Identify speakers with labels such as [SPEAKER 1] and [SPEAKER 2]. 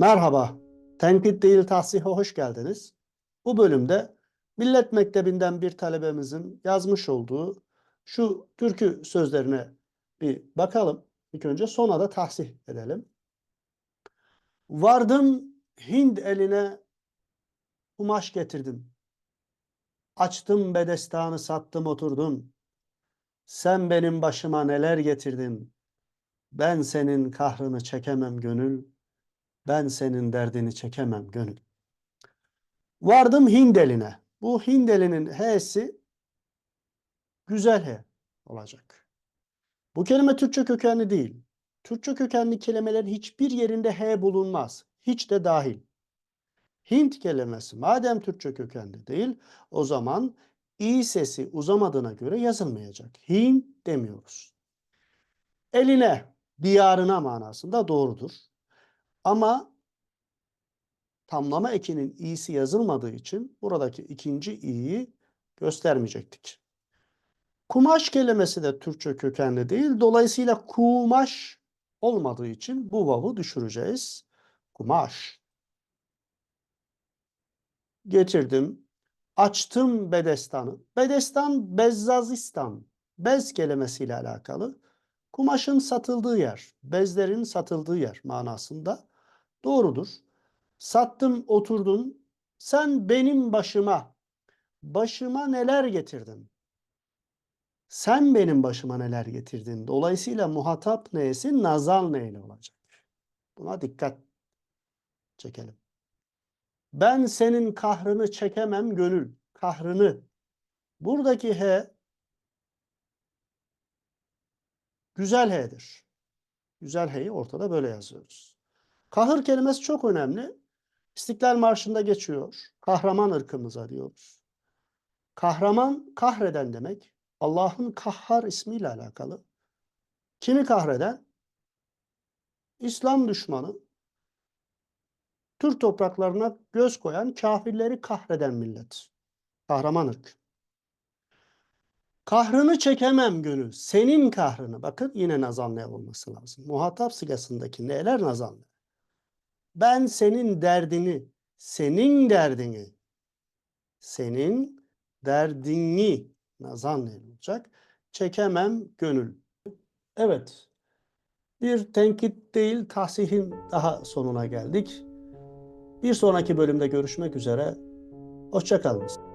[SPEAKER 1] Merhaba, Tenkit Değil Tahsih'e hoş geldiniz. Bu bölümde Millet Mektebi'nden bir talebemizin yazmış olduğu şu türkü sözlerine bir bakalım. İlk önce sonra da tahsih edelim. Vardım Hind eline kumaş getirdim. Açtım bedestanı sattım oturdum. Sen benim başıma neler getirdin. Ben senin kahrını çekemem gönül. Ben senin derdini çekemem gönül. Vardım Hindeline. Bu Hindeli'nin H'si güzel H olacak. Bu kelime Türkçe kökenli değil. Türkçe kökenli kelimelerin hiçbir yerinde H bulunmaz. Hiç de dahil. Hint kelimesi madem Türkçe kökenli değil, o zaman i sesi uzamadığına göre yazılmayacak. Hin demiyoruz. Eline, diyarına manasında doğrudur. Ama tamlama ekinin i'si yazılmadığı için buradaki ikinci i'yi göstermeyecektik. Kumaş kelimesi de Türkçe kökenli değil. Dolayısıyla kumaş olmadığı için bu vav'ı düşüreceğiz. Kumaş. Getirdim. Açtım bedestanı. Bedestan Bezzazistan. Bez kelimesiyle alakalı. Kumaşın satıldığı yer, bezlerin satıldığı yer manasında doğrudur. Sattım, oturdun. Sen benim başıma, başıma neler getirdin? Sen benim başıma neler getirdin? Dolayısıyla muhatap neyesi? Nazal neyle olacak? Buna dikkat çekelim. Ben senin kahrını çekemem gönül. Kahrını. Buradaki H güzel H'dir. Güzel H'yi ortada böyle yazıyoruz. Kahır kelimesi çok önemli. İstiklal Marşı'nda geçiyor. Kahraman ırkımıza diyoruz. Kahraman kahreden demek. Allah'ın Kahhar ismiyle alakalı. Kimi kahreden? İslam düşmanı. Türk topraklarına göz koyan kafirleri kahreden millet. Kahraman ırk. Kahrını çekemem gönül. Senin kahrını. Bakın yine nazan ne olması lazım. Muhatap sigasındaki neler nazan ne? Ben senin derdini, senin derdini, senin derdini nazan ne olacak? Çekemem gönül. Evet. Bir tenkit değil tahsihin daha sonuna geldik. Bir sonraki bölümde görüşmek üzere. Hoşçakalın.